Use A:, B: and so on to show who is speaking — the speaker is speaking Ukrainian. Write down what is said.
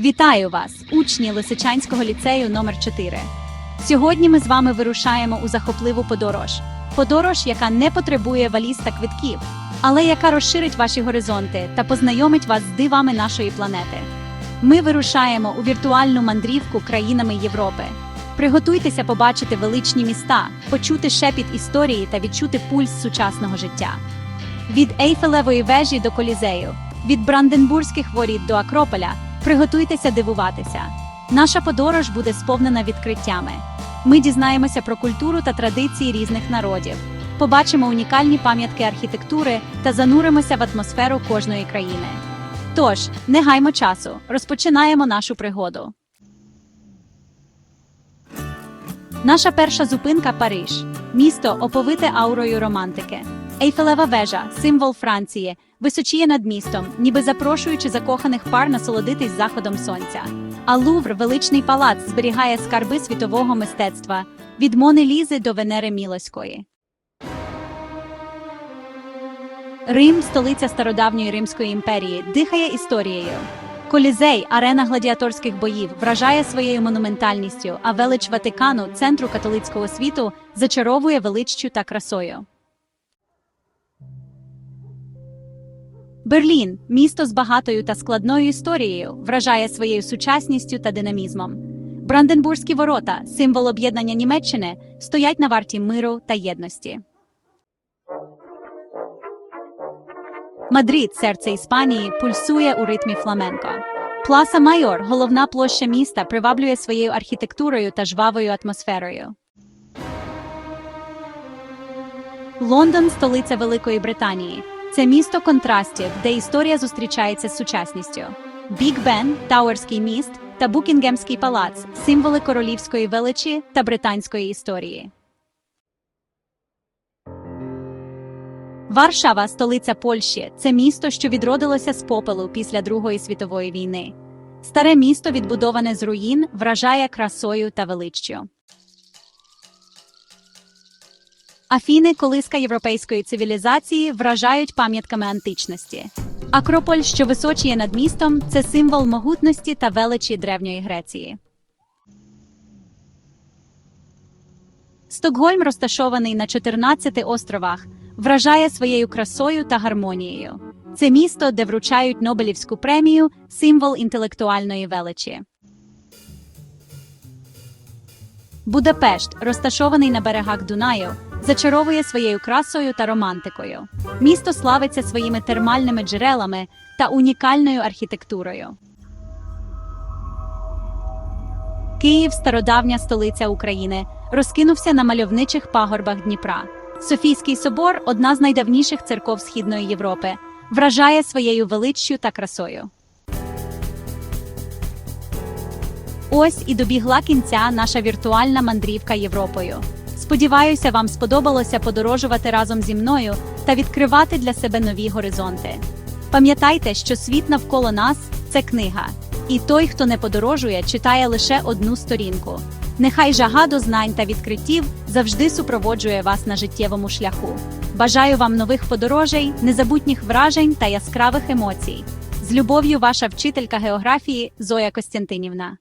A: Вітаю вас, учні Лисичанського ліцею номер 4 Сьогодні ми з вами вирушаємо у захопливу подорож. Подорож, яка не потребує валіз та квитків, але яка розширить ваші горизонти та познайомить вас з дивами нашої планети. Ми вирушаємо у віртуальну мандрівку країнами Європи. Приготуйтеся побачити величні міста, почути шепіт історії та відчути пульс сучасного життя. Від Ейфелевої вежі до Колізею, від Бранденбурзьких воріт до Акрополя приготуйтеся дивуватися. Наша подорож буде сповнена відкриттями. Ми дізнаємося про культуру та традиції різних народів, побачимо унікальні пам'ятки архітектури та зануримося в атмосферу кожної країни. Тож, не гаймо часу, розпочинаємо нашу пригоду. Наша перша зупинка Париж, місто оповите аурою романтики. Ейфелева вежа, символ Франції, височіє над містом, ніби запрошуючи закоханих пар насолодитись заходом сонця. А Лувр, величний палац, зберігає скарби світового мистецтва від Мони Лізи до Венери Мілоської. Рим, столиця стародавньої Римської імперії, дихає історією. Колізей, арена гладіаторських боїв, вражає своєю монументальністю, а велич Ватикану, центру католицького світу, зачаровує величчю та красою. Берлін, місто з багатою та складною історією, вражає своєю сучасністю та динамізмом. Бранденбурзькі ворота, символ об'єднання Німеччини, стоять на варті миру та єдності. Мадрид, серце Іспанії, пульсує у ритмі фламенко. Пласа Майор, головна площа міста, приваблює своєю архітектурою та жвавою атмосферою. Лондон столиця Великої Британії. Це місто контрастів, де історія зустрічається з сучасністю. Біг Бен, Тауерський міст та Букінгемський палац символи королівської величі та британської історії. Варшава, столиця Польщі, це місто, що відродилося з попелу після Другої світової війни. Старе місто, відбудоване з руїн, вражає красою та величчю. Афіни, колиска європейської цивілізації, вражають пам'ятками античності. Акрополь, що височіє над містом, це символ могутності та величі древньої Греції. Стокгольм, розташований на 14 островах, вражає своєю красою та гармонією. Це місто, де вручають Нобелівську премію, символ інтелектуальної величі. Будапешт, розташований на берегах Дунаю, зачаровує своєю красою та романтикою. Місто славиться своїми термальними джерелами та унікальною архітектурою. Київ, стародавня столиця України, розкинувся на мальовничих пагорбах Дніпра. Софійський собор, одна з найдавніших церков Східної Європи, вражає своєю величчю та красою. Ось і добігла кінця наша віртуальна мандрівка Європою. Сподіваюся, вам сподобалося подорожувати разом зі мною та відкривати для себе нові горизонти. Пам'ятайте, що світ навколо нас це книга, і той, хто не подорожує, читає лише одну сторінку. Нехай жага до знань та відкриттів завжди супроводжує вас на життєвому шляху. Бажаю вам нових подорожей, незабутніх вражень та яскравих емоцій. З любов'ю, ваша вчителька географії Зоя Костянтинівна.